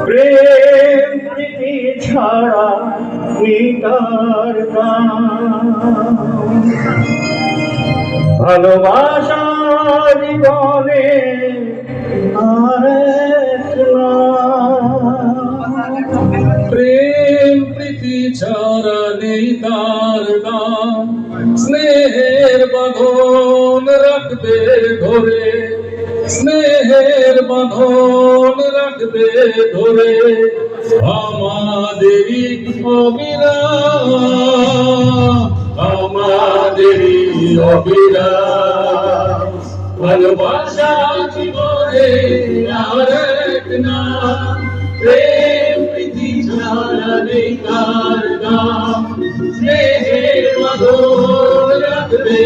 প্রেম প্রীতি ছাড়া মিটার ভালোবাসার গলে প্রেম প্রীতি ছাড়া নেই ধরে, স্নেহের বাঁধন রাখবে ধরে আমাদেরই অবিরাম আমাদেরই অবিরাম ভালোবাসা জীবনে আর এক নাম প্রেম প্রীতি ছাড়া নেই কার স্নেহের মাধুর রাখবে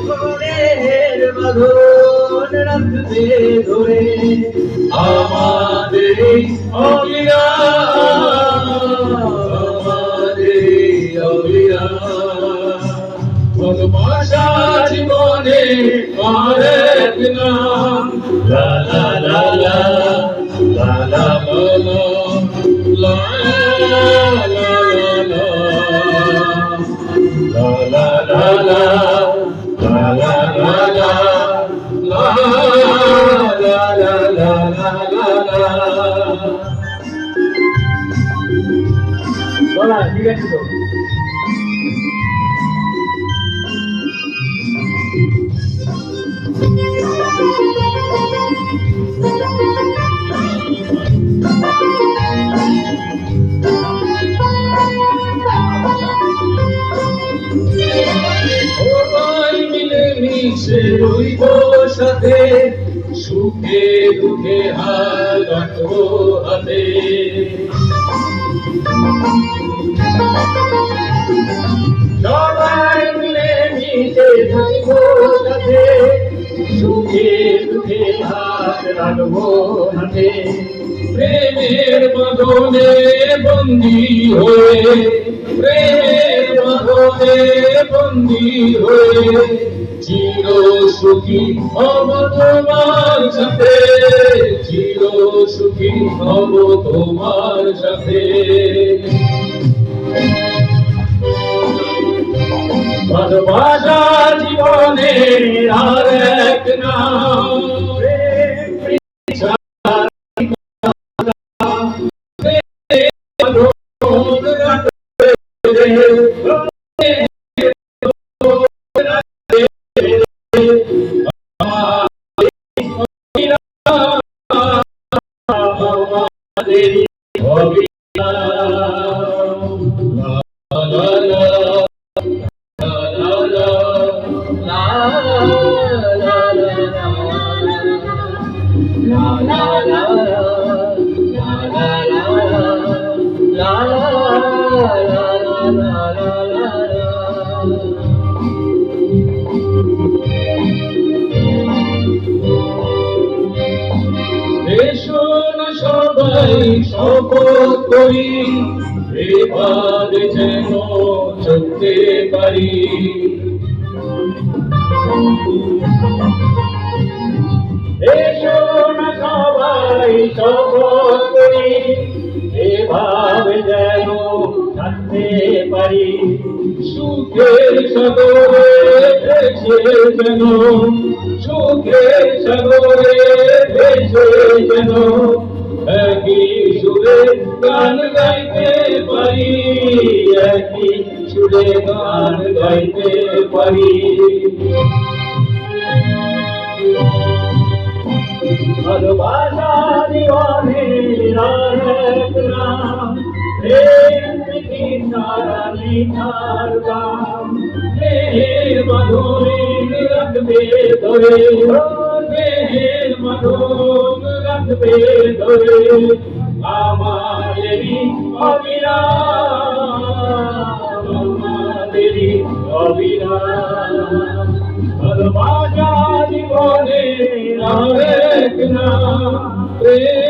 ধরে বাঁধন রাখবে ধরে। আমাদের আমাদের অবিরাম জীবনে আর এক নাম লা লা লা লা লা লা মিশে রইব সাথে সুখে দুঃখে হাত হাতে। সুখে দুঃখে প্রেমের বাঁধনে বন্দি হয়ে, প্রেমের বাঁধনে বন্দি হয়ে চির সুখী হব তোমার সাথে সুখী হব তোমার সাথে। ভালোবাসা জীবনে আর এক নাম। Deixa সবাই শপথ করি, এবার যেন চলতে পারি। সবাই শপথ করি, এভাবে যেন থাকতে পারি। সুখের সাগরে ভেসে যেন, সুখের ভেসে যেন की सुरे गान गाइते परी की सुरे गान गाइते परी। भाषा दीवाने राम, प्रेम की सारा निखार राम। मधुरी रंग में धोए मधुर রাখবে ধরে আমাদেরই অবিরাম আমাদেরই অবিরাম ভালোবাসা জীবনে আরেক নাম প্রেম